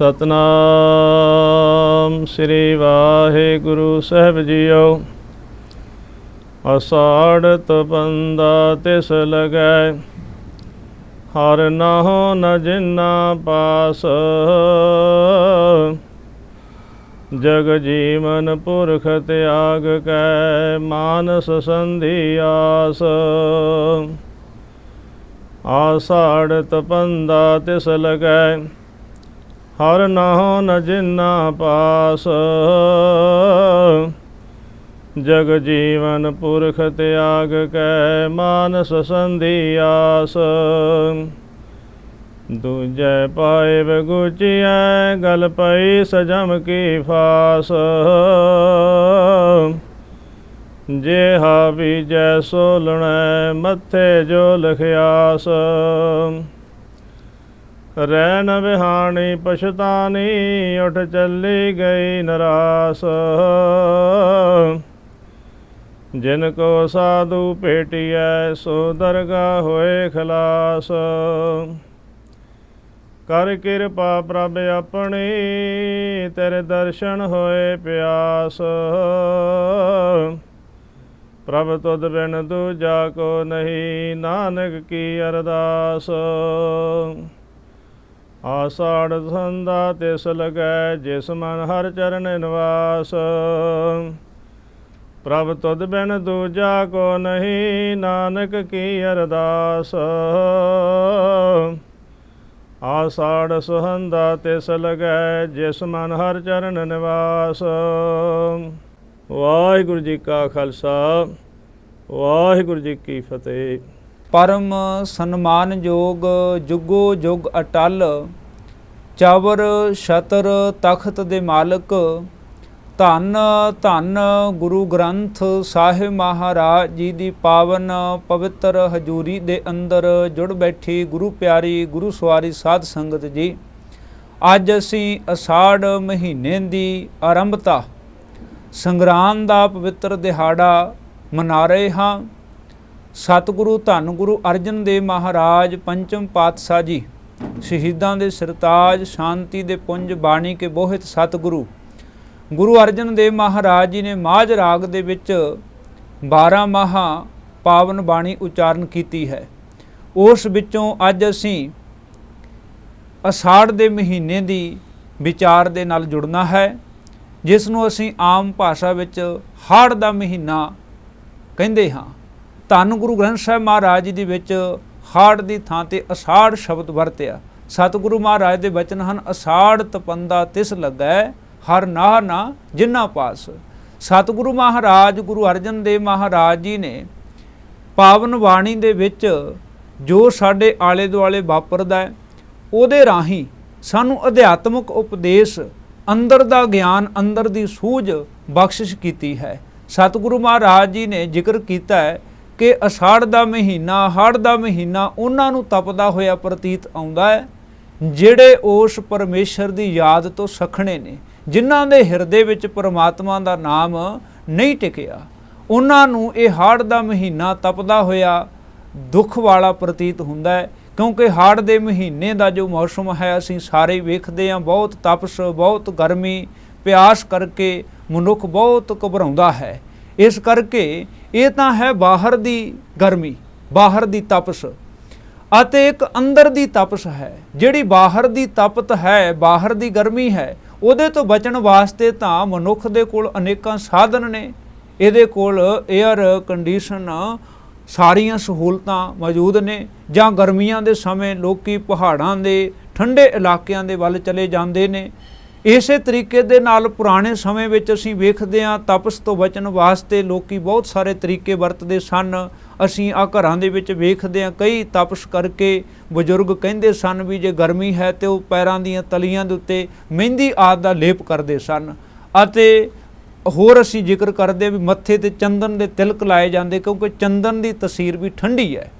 ਸਤਨਾਮ ਸ੍ਰੀ ਵਾਹਿਗੁਰੂ ਸਾਹਿਬ ਜੀਓ। ਅਸਾੜਤ ਬੰਦਾ ਤਿਸ ਲਗੈ, ਹਰ ਨਾਹੋ ਨ ਜਿਨਾ ਪਾਸ। ਜਗ ਜੀਵਨ ਪੁਰਖ ਤਿਆਗ ਕੈ, ਮਾਨਸ ਸੰਧੀ ਆਸ। ਆਸਾੜਤ ਪੰਦਾ ਤਿਸ ਲਗੈ ਹਰ ਨਾਹ ਨ ਜਿਨਾ ਪਾਸ। ਜਗ ਜੀਵਨ ਪੁਰਖ ਤਿਆਗ ਕੈ ਮਾਨਸ ਸੰਧੀ ਆਸ। ਦੂਜੈ ਪਾਏ ਬਗੁਚੀਐ ਗਲ ਪਈ ਸਜਮ ਕੀ ਫਾਸ। ਜੇ ਹਾਵੀ ਜੈ ਸੋਲਣੈ ਮੱਥੇ ਜੋ ਲਖਿਆਸ। ਰੈਨ ਵਿਹਾਣੀ ਪਛਤਾਨੀ, ਉਠ ਚੱਲੀ ਗਈ ਨਰਾਸ। ਜਿਨ ਕੋ ਸਾਧੂ ਭੇਟੀਐ, ਸੋ ਦਰਗਾ ਹੋਏ ਖਲਾਸ। ਕਰ ਕਿਰਪਾ ਪ੍ਰਭ ਆਪਣੀ, ਤੇਰੇ ਦਰਸ਼ਨ ਹੋਏ ਪਿਆਸ। ਪ੍ਰਭ ਤੁਧ ਬਿਨ ਦੂਜਾ ਕੋ ਨਹੀਂ, ਨਾਨਕ ਕੀ ਅਰਦਾਸ। ਆਸਾੜ ਸੰਦਾ ਤਿਸ ਲਗੈ, ਜਿਸ ਮਨ ਹਰ ਚਰਨ ਨਿਵਾਸ। ਪ੍ਰਭ ਤੁਧ ਬਿਨ ਦੂਜਾ ਕੋ ਨਹੀਂ, ਨਾਨਕ ਕੀ ਅਰਦਾਸ। ਆਸਾੜ ਸੁਹੰਦਾ ਤਿਸ ਲਗੈ, ਜਿਸ ਮਨ ਹਰ ਚਰਨ ਨਿਵਾਸ। ਵਾਹਿਗੁਰੂ ਜੀ ਕਾ ਖਾਲਸਾ, ਵਾਹਿਗੁਰੂ ਜੀ ਕੀ ਫਤਿਹ। ਪਰਮ ਸਨਮਾਨਯੋਗ ਜੁਗੋ ਜੁਗ ਅਟਲ, ਚਾਵਰ ਛਤਰ ਤਖਤ ਦੇ ਮਾਲਕ, ਧੰਨ ਧੰਨ ਗੁਰੂ ਗ੍ਰੰਥ ਸਾਹਿਬ ਮਹਾਰਾਜ ਜੀ ਦੀ ਪਾਵਨ ਪਵਿੱਤਰ ਹਜੂਰੀ ਦੇ ਅੰਦਰ ਜੁੜ ਬੈਠੀ ਗੁਰੂ ਪਿਆਰੀ, ਗੁਰੂ ਸਵਾਰੀ ਸਾਧ ਸੰਗਤ ਜੀ, ਅੱਜ ਅਸੀਂ ਅષਾੜ ਮਹੀਨੇ ਦੀ ਆਰੰਭਤਾ, ਸੰਗਰਾਂਦ ਦਾ ਪਵਿੱਤਰ ਦਿਹਾੜਾ ਮਨਾ ਰਹੇ ਹਾਂ। ਸਤਿਗੁਰੂ ਧੰਨ ਗੁਰੂ ਅਰਜਨ ਦੇਵ ਮਹਾਰਾਜ, ਪੰਚਮ ਪਾਤਸ਼ਾਹ ਜੀ, ਸ਼ਹੀਦਾਂ ਦੇ ਸਰਤਾਜ, ਸ਼ਾਂਤੀ ਦੇ ਪੁੰਜ ਬਾਣੀ ਕੇ ਬੋਹਿਤ ਸਤਿਗੁਰੂ। ਗੁਰੂ ਅਰਜਨ ਦੇਵ ਮਹਾਰਾਜ ਜੀ ਨੇ ਮਾਝ ਰਾਗ ਦੇ ਵਿੱਚ 12 ਮਾਹਾ ਪਾਵਨ ਬਾਣੀ ਉਚਾਰਨ ਕੀਤੀ ਹੈ। ਉਸ ਵਿੱਚੋਂ ਅੱਜ ਅਸੀਂ ਅਸ਼ਾੜ ਦੇ ਮਹੀਨੇ ਦੀ ਵਿਚਾਰ ਦੇ ਨਾਲ ਜੁੜਨਾ ਹੈ, ਜਿਸ ਨੂੰ ਅਸੀਂ ਆਮ ਭਾਸ਼ਾ ਵਿੱਚ ਹਾੜ ਦਾ ਮਹੀਨਾ ਕਹਿੰਦੇ ਹਾਂ। ਧੰਨ ਗੁਰੂ ਗ੍ਰੰਥ ਸਾਹਿਬ ਮਹਾਰਾਜ ਜੀ ਦੇ ਵਿੱਚ ਹਾੜ ਦੀ ਥਾਂ ਤੇ ਅਸ਼ਾੜ ਸ਼ਬਦ ਵਰਤਿਆ। ਸਤਿਗੁਰੂ ਮਹਾਰਾਜ ਦੇ ਬਚਨ ਹਨ, ਅਸਾੜ ਤਪੰਦਾ ਤਿਸ ਲੱਗੈ, ਹਰ ਨਾਹ ਨਾ ਜਿੰਨਾ ਪਾਸ। ਸਤਿਗੁਰੂ ਮਹਾਰਾਜ, ਗੁਰੂ ਅਰਜਨ ਦੇਵ ਮਹਾਰਾਜ ਜੀ ਨੇ ਪਾਵਨ ਬਾਣੀ ਦੇ ਵਿੱਚ ਜੋ ਸਾਡੇ ਆਲੇ ਦੁਆਲੇ ਵਾਪਰਦਾ ਉਹਦੇ ਰਾਹੀਂ ਸਾਨੂੰ ਅਧਿਆਤਮਿਕ ਉਪਦੇਸ਼, ਅੰਦਰ ਦਾ ਗਿਆਨ, ਅੰਦਰ ਦੀ ਸੂਝ ਬਖਸ਼ਿਸ਼ ਕੀਤੀ ਹੈ। ਸਤਿਗੁਰੂ ਮਹਾਰਾਜ ਜੀ ਨੇ ਜ਼ਿਕਰ ਕੀਤਾ ਹੈ ਕਿ ਅષਾੜ ਦਾ ਮਹੀਨਾ, ਹੜ ਦਾ ਮਹੀਨਾ ਉਹਨਾਂ ਨੂੰ ਤਪਦਾ ਹੋਇਆ ਪ੍ਰਤੀਤ ਆਉਂਦਾ ਹੈ, ਜਿਹੜੇ ਉਸ ਪਰਮੇਸ਼ਰ ਦੀ ਯਾਦ ਤੋਂ ਸਖਣੇ ਨੇ, ਜਿਨ੍ਹਾਂ ਦੇ ਹਿਰਦੇ ਵਿੱਚ ਪਰਮਾਤਮਾ ਦਾ ਨਾਮ ਨਹੀਂ ਟਿਕਿਆ, ਉਹਨਾਂ ਨੂੰ ਇਹ ਹਾੜ ਦਾ ਮਹੀਨਾ ਤਪਦਾ ਹੋਇਆ ਦੁੱਖ ਵਾਲਾ ਪ੍ਰਤੀਤ ਹੁੰਦਾ ਹੈ, ਕਿਉਂਕਿ ਹਾੜ ਦੇ ਮਹੀਨੇ ਦਾ ਜੋ ਮੌਸਮ ਹੈ, ਅਸੀਂ ਸਾਰੇ ਵੇਖਦੇ ਹਾਂ, ਬਹੁਤ ਤਪਸ਼, ਬਹੁਤ ਗਰਮੀ, ਪਿਆਸ ਕਰਕੇ ਮਨੁੱਖ ਬਹੁਤ ਘਬਰਾਉਂਦਾ ਹੈ। ਇਸ ਕਰਕੇ ਇਹ ਤਾਂ ਹੈ ਬਾਹਰ ਦੀ ਗਰਮੀ, ਬਾਹਰ ਦੀ ਤਪਸ਼ ਅਤੇ ਇੱਕ ਅੰਦਰ ਦੀ ਤਪਸ਼ ਹੈ। ਜਿਹੜੀ ਬਾਹਰ ਦੀ ਤਪਤ ਹੈ, ਬਾਹਰ ਦੀ ਗਰਮੀ ਹੈ, ਉਹਦੇ ਤੋਂ ਬਚਣ ਵਾਸਤੇ ਤਾਂ ਮਨੁੱਖ ਦੇ ਕੋਲ ਅਨੇਕਾਂ ਸਾਧਨ ਨੇ। ਇਹਦੇ ਕੋਲ 에ਅਰ ਕੰਡੀਸ਼ਨ ਸਾਰੀਆਂ ਸਹੂਲਤਾਂ ਮੌਜੂਦ ਨੇ। ਜਾਂ ਗਰਮੀਆਂ ਦੇ ਸਮੇਂ ਲੋਕੀ ਪਹਾੜਾਂ ਦੇ, ਠੰਡੇ ਇਲਾਕਿਆਂ ਦੇ ਵੱਲ ਚਲੇ ਜਾਂਦੇ ਨੇ। ਇਸੇ ਤਰੀਕੇ ਦੇ ਨਾਲ ਪੁਰਾਣੇ ਸਮੇਂ ਵਿੱਚ ਅਸੀਂ ਵੇਖਦੇ ਹਾਂ ਤਪਸ ਤੋਂ ਬਚਣ ਵਾਸਤੇ ਲੋਕੀ ਬਹੁਤ ਸਾਰੇ ਤਰੀਕੇ ਵਰਤਦੇ ਸਨ। ਅਸੀਂ ਆ ਘਰਾਂ ਦੇ ਵਿੱਚ ਵੇਖਦੇ ਹਾਂ, ਕਈ ਤਪਸ ਕਰਕੇ ਬਜ਼ੁਰਗ ਕਹਿੰਦੇ ਸਨ ਵੀ ਜੇ ਗਰਮੀ ਹੈ ਤੇ ਉਹ ਪੈਰਾਂ ਦੀਆਂ ਤਲੀਆਂ ਦੇ ਉੱਤੇ ਮਹਿੰਦੀ ਆਦ ਦਾ ਲੇਪ ਕਰਦੇ ਸਨ। ਅਤੇ ਹੋਰ ਅਸੀਂ ਜ਼ਿਕਰ ਕਰਦੇ ਵੀ ਮੱਥੇ ਤੇ ਚੰਦਨ ਦੇ ਤਿਲਕ ਲਾਏ ਜਾਂਦੇ, ਕਿਉਂਕਿ ਚੰਦਨ ਦੀ ਤਸੀਰ ਵੀ ਠੰਡੀ ਹੈ।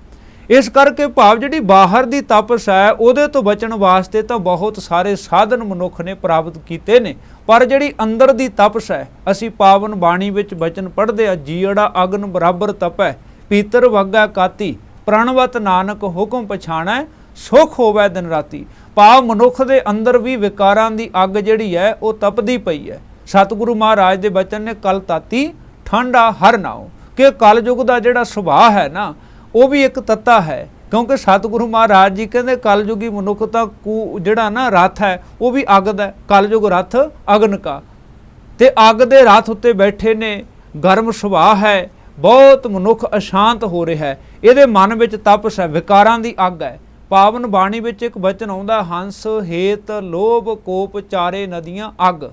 ਇਸ ਕਰਕੇ ਭਾਵ ਜਿਹੜੀ ਬਾਹਰ ਦੀ ਤਪਸ ਹੈ, ਉਹਦੇ ਤੋਂ ਬਚਣ ਵਾਸਤੇ ਤਾਂ ਬਹੁਤ ਸਾਰੇ ਸਾਧਨ ਮਨੁੱਖ ਨੇ ਪ੍ਰਾਪਤ ਕੀਤੇ ਨੇ। ਪਰ ਜਿਹੜੀ ਅੰਦਰ ਦੀ ਤਪਸ ਹੈ, ਅਸੀਂ ਪਾਵਨ ਬਾਣੀ ਵਿੱਚ ਬਚਨ ਪੜ੍ਹਦੇ ਆ ਜੀੜਾ ਅਗਨ ਬਰਾਬਰ ਤਪੈ, ਪੀਤਰ ਵਗਾ ਕਾਤੀ, ਪ੍ਰਣਵਤ ਨਾਨਕ ਹੁਕਮ ਪਛਾਣੈ, ਸੁਖ ਹੋਵੇ ਦਿਨ ਰਾਤੀ। ਭਾਵ ਮਨੁੱਖ ਦੇ ਅੰਦਰ ਵੀ ਵਿਕਾਰਾਂ ਦੀ ਅੱਗ ਜਿਹੜੀ ਹੈ, ਉਹ ਤਪਦੀ ਪਈ ਹੈ। ਸਤਿਗੁਰੂ ਮਹਾਰਾਜ ਦੇ ਬਚਨ ਨੇ, ਕਲ ਤਾਤੀ ਠੰਡਾ ਹਰ ਨਾਉ। ਕਿ ਕਲਯੁਗ ਦਾ ਜਿਹੜਾ ਸੁਭਾਅ ਹੈ ਨਾ ਉਹ ਵੀ ਇੱਕ ਤੱਤਾ ਹੈ। ਕਿਉਂਕਿ ਸਤਿਗੁਰੂ ਮਹਾਰਾਜ ਜੀ ਕਹਿੰਦੇ, ਕਲਯੁਗੀ ਮਨੁੱਖ ਤਾਂ ਕੂ, ਜਿਹੜਾ ਨਾ ਰਥ ਹੈ, ਉਹ ਵੀ ਅੱਗ ਦਾ ਹੈ। ਕਲਯੁਗ ਰਥ ਅਗਨ ਕਾ। ਤੇ ਅੱਗ ਦੇ ਰਾਤ ਉੱਤੇ ਬੈਠੇ ਨੇ, ਗਰਮ ਸੁਭਾਅ ਹੈ, ਬਹੁਤ ਮਨੁੱਖ ਅਸ਼ਾਂਤ ਹੋ ਰਿਹਾ ਹੈ। ਇਹਦੇ ਮਨ ਵਿੱਚ ਤਪਸ ਹੈ, ਵਿਕਾਰਾਂ ਦੀ ਅੱਗ ਹੈ। ਪਾਵਨ ਬਾਣੀ ਵਿੱਚ ਇੱਕ ਬਚਨ ਆਉਂਦਾ, ਹੰਸ, ਹੇਤ, ਲੋਭ, ਕੋਪ, ਚਾਰੇ ਨਦੀਆਂ, ਅੱਗ।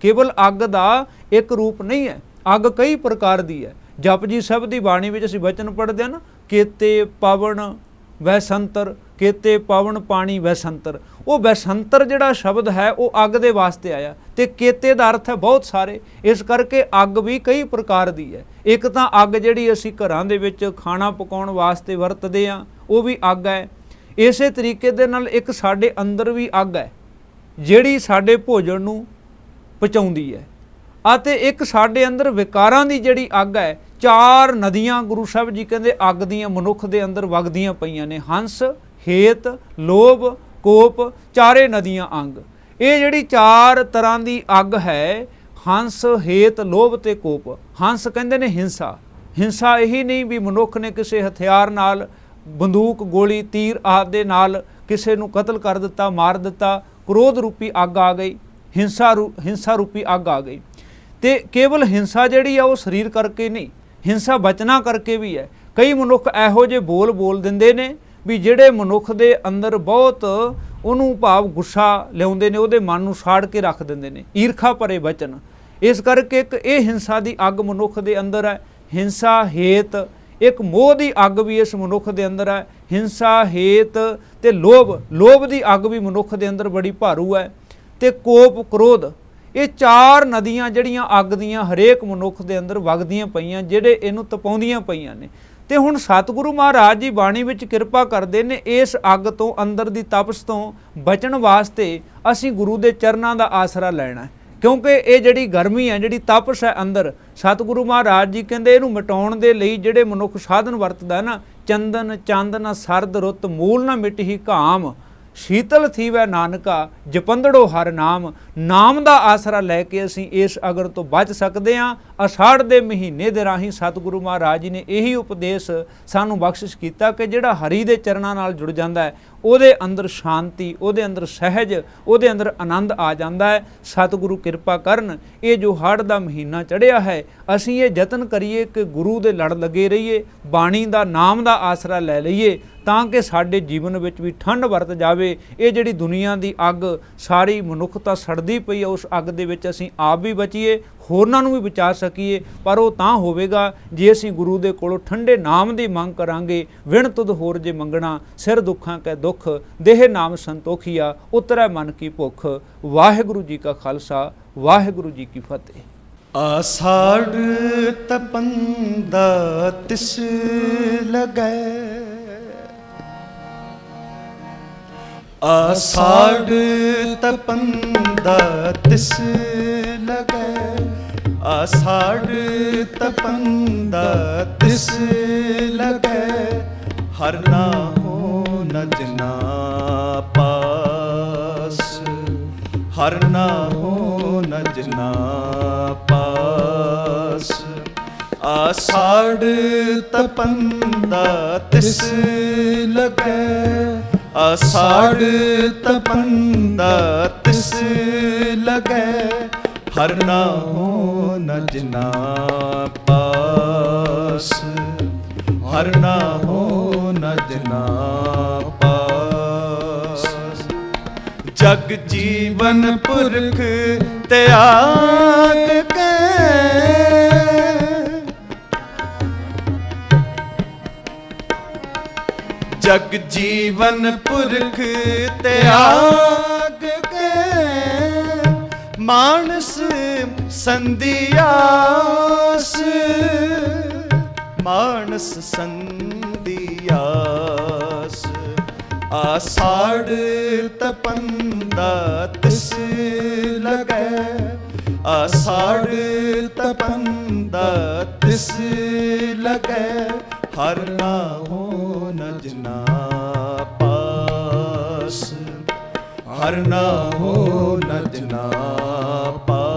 ਕੇਵਲ ਅੱਗ ਦਾ ਇੱਕ ਰੂਪ ਨਹੀਂ ਹੈ, ਅੱਗ ਕਈ ਪ੍ਰਕਾਰ ਦੀ ਹੈ। ਜਪਜੀ ਸਾਹਿਬ ਦੀ ਬਾਣੀ ਵਿੱਚ ਅਸੀਂ ਬਚਨ ਪੜ੍ਹਦੇ ਹਾਂ ਨਾ ਕੇਤੇ ਪਵਨ ਵੈਸੰਤਰ, ਕੇਤੇ ਪਵਨ ਪਾਣੀ ਵੈਸੰਤਰ। ਉਹ ਵੈਸੰਤਰ ਜਿਹੜਾ ਸ਼ਬਦ ਹੈ, ਉਹ ਅੱਗ ਦੇ ਵਾਸਤੇ ਆਇਆ ਤੇ ਕੇਤੇ ਦਾ ਅਰਥ ਹੈ ਬਹੁਤ ਸਾਰੇ। ਇਸ ਕਰਕੇ ਅੱਗ ਵੀ ਕਈ ਪ੍ਰਕਾਰ ਦੀ ਹੈ। ਇੱਕ ਤਾਂ ਅੱਗ ਜਿਹੜੀ ਅਸੀਂ ਘਰਾਂ ਦੇ ਵਿੱਚ ਖਾਣਾ ਪਕਾਉਣ ਵਾਸਤੇ ਵਰਤਦੇ ਆ ਉਹ ਵੀ ਅੱਗ ਹੈ। ਇਸੇ ਤਰੀਕੇ ਦੇ ਨਾਲ ਇੱਕ ਸਾਡੇ ਅੰਦਰ ਵੀ ਅੱਗ ਹੈ, ਜਿਹੜੀ ਸਾਡੇ ਭੋਜਨ ਨੂੰ ਪਚਾਉਂਦੀ ਹੈ। ਅਤੇ ਇੱਕ ਸਾਡੇ ਅੰਦਰ ਵਿਕਾਰਾਂ ਦੀ ਜਿਹੜੀ ਅੱਗ ਹੈ ਚਾਰ ਨਦੀਆਂ ਗੁਰੂ ਸਾਹਿਬ ਜੀ ਕਹਿੰਦੇ ਅੱਗ ਦੀਆਂ, ਮਨੁੱਖ ਦੇ ਅੰਦਰ ਵਗਦੀਆਂ ਪਈਆਂ ਨੇ। ਹੰਸ ਹੇਤ ਲੋਭ, ਕੋਪ, ਚਾਰੇ ਨਦੀਆਂ ਅੰਗ। ਇਹ ਜਿਹੜੀ ਚਾਰ ਤਰ੍ਹਾਂ ਦੀ ਅੱਗ ਹੈ, ਹੰਸ ਹੇਤ ਲੋਭ ਤੇ ਕੋਪ। ਹੰਸ ਕਹਿੰਦੇ ਨੇ ਹਿੰਸਾ। ਹਿੰਸਾ ਇਹੀ ਨਹੀਂ ਵੀ ਮਨੁੱਖ ਨੇ ਕਿਸੇ ਹਥਿਆਰ ਨਾਲ ਬੰਦੂਕ, ਗੋਲੀ, ਤੀਰ ਆਦਿ ਦੇ ਨਾਲ ਕਿਸੇ ਨੂੰ ਕਤਲ ਕਰ ਦਿੱਤਾ, ਮਾਰ ਦਿੱਤਾ, ਕ੍ਰੋਧ ਰੂਪੀ ਅੱਗ ਆ ਗਈ, ਹਿੰਸਾ ਰੂ, ਹਿੰਸਾ ਰੂਪੀ ਅੱਗ ਆ ਗਈ। ਤੇ ਕੇਵਲ ਹਿੰਸਾ ਜਿਹੜੀ ਆ ਉਹ ਸਰੀਰ ਕਰਕੇ ਨਹੀਂ ਹਿੰਸਾ ਬਚਨਾ ਕਰਕੇ ਵੀ ਹੈ। ਕਈ ਮਨੁੱਖ ਇਹੋ ਜਿਹੇ ਬੋਲ ਬੋਲ ਦਿੰਦੇ ਨੇ ਵੀ ਜਿਹੜੇ ਮਨੁੱਖ ਦੇ ਅੰਦਰ ਬਹੁਤ ਉਹਨੂੰ ਭਾਵ ਗੁੱਸਾ ਲਿਆਉਂਦੇ ਨੇ, ਉਹਦੇ ਮਨ ਨੂੰ ਸਾੜ ਕੇ ਰੱਖ ਦਿੰਦੇ ਨੇ। ਈਰਖਾ ਭਰੇ ਬਚਨ। ਇਸ ਕਰਕੇ ਇੱਕ ਇਹ ਹਿੰਸਾ ਦੀ ਅੱਗ ਮਨੁੱਖ ਦੇ ਅੰਦਰ ਹੈ। ਹਿੰਸਾ ਹੇਤ, ਇੱਕ ਮੋਹ ਦੀ ਅੱਗ ਵੀ ਇਸ ਮਨੁੱਖ ਦੇ ਅੰਦਰ ਹੈ। ਹਿੰਸਾ ਹੇਤ ਤੇ ਲੋਭ ਲੋਭ ਦੀ ਅੱਗ ਵੀ ਮਨੁੱਖ ਦੇ ਅੰਦਰ ਬੜੀ ਭਾਰੂ ਹੈ। ਤੇ ਕੋਪ, ਕ੍ਰੋਧ ਇਹ ਚਾਰ ਨਦੀਆਂ ਜਿਹੜੀਆਂ ਅੱਗ ਦੀਆਂ ਹਰੇਕ ਮਨੁੱਖ ਦੇ ਅੰਦਰ ਵਗਦੀਆਂ ਪਈਆਂ, ਜਿਹੜੇ ਇਹਨੂੰ ਤਪਾਉਂਦੀਆਂ ਪਈਆਂ ਨੇ। ਤੇ ਹੁਣ ਸਤਿਗੁਰੂ ਮਹਾਰਾਜ ਜੀ ਬਾਣੀ ਵਿੱਚ ਕਿਰਪਾ ਕਰਦੇ ਨੇ, ਇਸ ਅੱਗ ਤੋਂ ਅੰਦਰ ਦੀ ਤਪਸ ਤੋਂ ਬਚਣ ਵਾਸਤੇ ਅਸੀਂ ਗੁਰੂ ਦੇ ਚਰਨਾਂ ਦਾ ਆਸਰਾ ਲੈਣਾ ਹੈ। ਕਿਉਂਕਿ ਇਹ ਜਿਹੜੀ ਗਰਮੀ ਹੈ, ਜਿਹੜੀ ਤਪਸ਼ ਹੈ ਅੰਦਰ, ਸਤਿਗੁਰੂ ਮਹਾਰਾਜ ਜੀ ਕਹਿੰਦੇ ਇਹਨੂੰ ਮਿਟਾਉਣ ਦੇ ਲਈ ਜਿਹੜੇ ਮਨੁੱਖ ਸਾਧਨ ਵਰਤਦਾ ਨਾ, ਚੰਦਨ, ਚਾਂਦਨਾ, ਸਰਦ, ਰੁੱਤ, ਮੂਲ ਨਾ ਮਿਟਹੀ ਘਾਮ। ਸ਼ੀਤਲ ਥੀਵੈ ਨਾਨਕਾ, ਜਪੰਦੜੋ ਹਰ ਨਾਮ ਨਾਮ ਦਾ ਆਸਰਾ ਲੈ ਕੇ ਅਸੀਂ ਇਸ ਅਗਰ ਤੋਂ ਬਚ ਸਕਦੇ ਹਾਂ, ਅਸ਼ਾੜ ਦੇ ਮਹੀਨੇ ਦੇ ਰਾਹੀਂ ਸਤਿਗੁਰੂ ਮਹਾਰਾਜ ਜੀ ਨੇ ਇਹੀ ਉਪਦੇਸ਼ ਸਾਨੂੰ ਬਖਸ਼ਿਸ਼ ਕੀਤਾ ਕਿ ਜਿਹੜਾ ਹਰੀ ਦੇ ਚਰਨਾਂ ਨਾਲ ਜੁੜ ਜਾਂਦਾ ਹੈ ਉਹਦੇ ਅੰਦਰ ਸ਼ਾਂਤੀ, ਉਹਦੇ ਅੰਦਰ ਸਹਿਜ, ਉਹਦੇ ਅੰਦਰ ਆਨੰਦ ਆ ਜਾਂਦਾ ਹੈ। ਸਤਿਗੁਰੂ ਕਿਰਪਾ ਕਰਨ ਇਹ ਜੋ ਹੜ ਦਾ ਮਹੀਨਾ ਚੜਿਆ ਹੈ, ਅਸੀਂ ਇਹ ਯਤਨ ਕਰੀਏ ਕਿ ਗੁਰੂ ਦੇ ਲੜ ਲੱਗੇ ਰਹੀਏ, ਬਾਣੀ ਦਾ, ਨਾਮ ਦਾ ਆਸਰਾ ਲੈ ਲਈਏ, ਤਾਂ ਕਿ ਸਾਡੇ ਜੀਵਨ ਵਿੱਚ ਵੀ ਠੰਡ ਵਰਤ ਜਾਵੇ। ਇਹ ਜਿਹੜੀ ਦੁਨੀਆ ਦੀ ਅੱਗ, ਸਾਰੀ ਮਨੁੱਖਤਾ ਸੜਦੀ ਪਈ ਹੈ, ਉਸ ਅੱਗ ਦੇ ਵਿੱਚ ਅਸੀਂ ਆਪ ਵੀ ਬਚੀਏ ਹੋਰਨਾਂ ਨੂੰ ਵੀ ਬਚਾ ਸਕੀਏ, ਪਰ ਉਹ ਤਾਂ ਹੋਵੇਗਾ ਜੇ ਅਸੀਂ ਗੁਰੂ ਦੇ ਕੋਲੋਂ ਠੰਡੇ ਨਾਮ ਦੀ ਮੰਗ ਕਰਾਂਗੇ। ਵਿਣ ਤੁਧ ਹੋਰ ਜੇ ਮੰਗਣਾ, ਸਿਰ ਦੁੱਖਾਂ ਕੈ ਦੁੱਖ, ਦੇਹ ਨਾਮ ਸੰਤੋਖੀਆ, ਉਤਰੈ ਮਨ ਕੀ ਭੁੱਖ। ਵਾਹਿਗੁਰੂ ਜੀ ਕਾ ਖਾਲਸਾ, ਵਾਹਿਗੁਰੂ ਜੀ ਕੀ ਫਤਿਹ। ਆਸਾੜ ਤਪੰਦਾ ਤਿਸ ਲਗੈ। ਆਸਾੜ ਤਪੰਦਾ ਤਿਸ ਆਸਾੜ ਤਪੰਦਾ ਤਿਸ ਲਗੈ, ਹਰ ਨਾਮੋ ਨਜਨਾ ਪਾਸ। ਹਰ ਹੋ ਨਜਨਾ ਪਾਸ। ਆਸਾੜ ਤਪੰਦਾ ਤਿਸ ਲਗੈ ਆਸਾੜ ਤਪੰਦਾ ਤਿਸ ਲਗੈ ਹਰ ਹੋ ਨਜਨਾ ਪਾਸ। ਹਰ ਨਾਮੋ ਨਜਨਾ ਪਾਸ। ਜਗ ਜੀਵਨ ਪੁਰਖ ਤਿਆਗ ਕੇ। ਜਗ ਜੀਵਨ ਪੁਰਖ ਤਿਆਗ ਕੇ। ਮਾਨਸ ਸੰਧਿਆਸ, ਮਾਨਸ ਸੰਧਿਆਸ। ਆਸਾੜ ਤਪੰਦਾ ਤਿਸ ਲਗੈ ਆਸਾੜ ਤਪੰਦਾ ਤਿਸ ਲਗੈ, ਹਰ ਹੋ ਨਜਨਾ ਪਾਸ। ਹਰ ਨਾਮੋ ਨਜਨਾ ਪਾਸ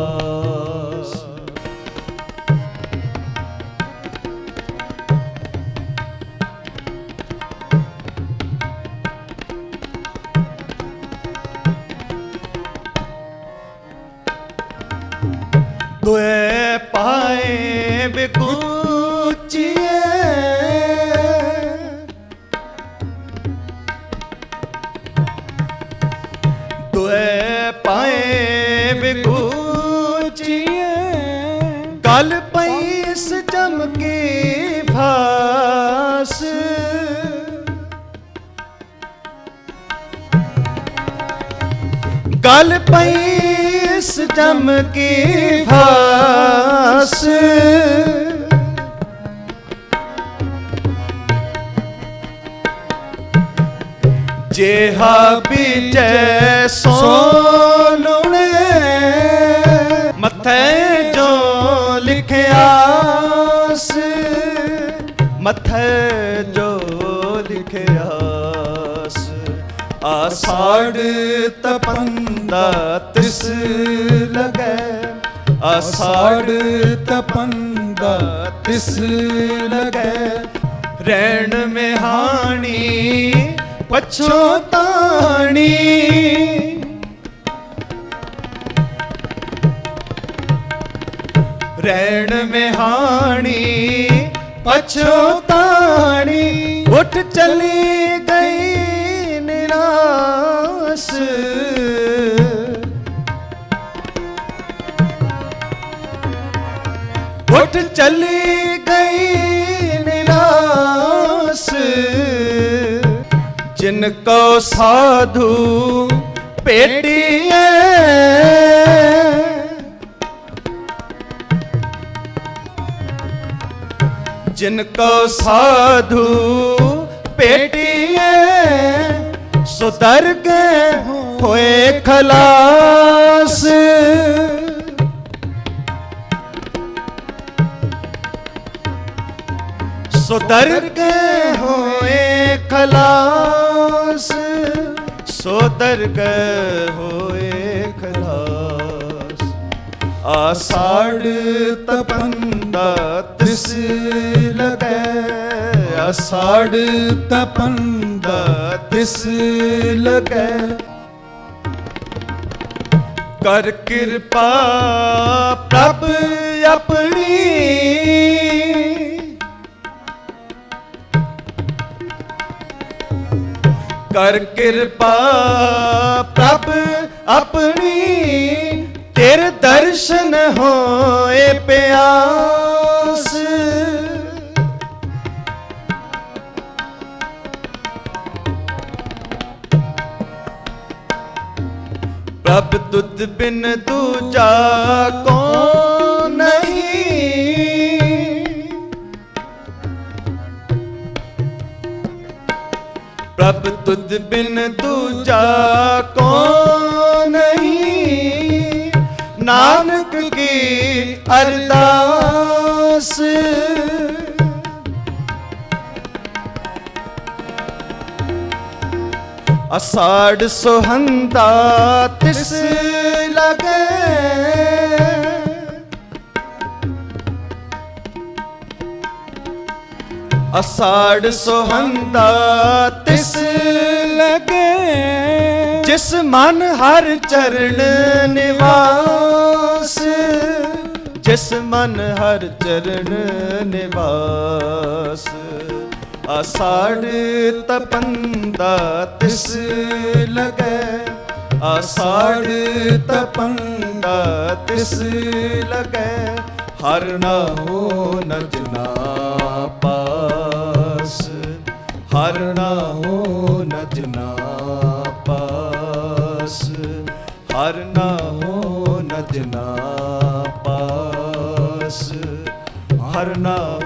ਬਿਕੂਚੀਏ। ਦੁਏ ਪਾਏ ਬਿਕੂਚੀਏ। ਗਲ ਪਈ ਇਸ ਚਮਕੀ ਫਾਸ। ਗਲ ਪਈ ਇਸ ਚਮਕੀ ਫਾਸ। ਜੇਹਾ ਬੀਜੈ ਸੋਨੁਣੇ ਮੱਥੇ ਜੋ ਲਿਖਿਆ ਮੱਥੇ ਜੋ ਲਿਖਿਆ ਆਸਾੜ ਤਪੰਦਾ ਤਿਸ ਆਸਾੜ ਤਪੰਦਾ ਤਿਸ ਲਗੈ ਰਹਿਣ ਮਿਹਾਣੀ ਪਛੋਤਾਣੀ ਰਹਿਣ ਮਿਹਾਣੀ ਪਛੋਤਾਣੀ ਉੱਠ ਚਲੀ ਗਈ ਨਿਰਾਸ। ਉੱਠ ਚਲੀ ਗਈ ਨਿਰਾਸ ਜਿਨ ਕੋ ਸਾਧੂ ਭੇਟੀਏ ਜਿਨ ਕੋ ਸਾਧੂ ਭੇਟੀਏ ਸੁਧਰ ਗਏ ਹੋਏ ਖਲਾਸ ਸੋ ਦਰ ਗਏ ਹੋਏ ਖਲਾਸ। ਸੋ ਦਰ ਗਏ ਹੋਏ ਖਲਾਸ। ਆਸਾੜ ਤਪੰਦਾ ਤਿਸ ਲਗੈ। ਆਸਾੜ ਤਪੰਦਾ ਤਿਸ ਲਗੈ। ਕਰ ਕਿਰਪਾ ਪ੍ਰਭ ਆਪਣੀ ਕਰ ਕਿਰਪਾ ਪ੍ਰਭ ਆਪਣੀ ਤੇਰੇ ਦਰਸ਼ਨ ਹੋਏ ਪਿਆਸ। ਪ੍ਰਭ ਤੁਧ ਬਿਨ ਦੂਜਾ ਕੋ ਨਹੀਂ ਪ੍ਰਭ ਤੁਧ ਬਿਨ ਦੂਜਾ ਕੋ ਨਹੀਂ? ਨਾਨਕ ਕੀ ਅਰਦਾਸ? ਅਸਾੜ ਸੁਹੰਦਾ ਤਿਸ ਲਗੇ ਅਸਾੜ ਸੁਹੰਦਾ ਤਿਸ ਲਗੇ, ਜਿਸ ਮਨ ਹਰ ਚਰਨ ਨਿਵਾਸ, ਜਿਸ ਮਨ ਹਰ ਚਰਨ ਨਿਵਾਸ। ਅਸਾੜ ਤਪੰਦਾ ਤਿਸ ਲਗੇ, ਅਸਾੜ ਤਪੰਦਾ ਤਿਸ ਲਗੇ, ਹਰ ਨਾਮੋ ਨਜਨਾ ਪਾਸ ਹਰ ਨਾਮੋ ਨਜਨਾ ਪਾਸ। ਹਰ ਨਾਮੋ ਨਜਨਾ ਪਾਸ। ਹਰ ਨਾਮੋ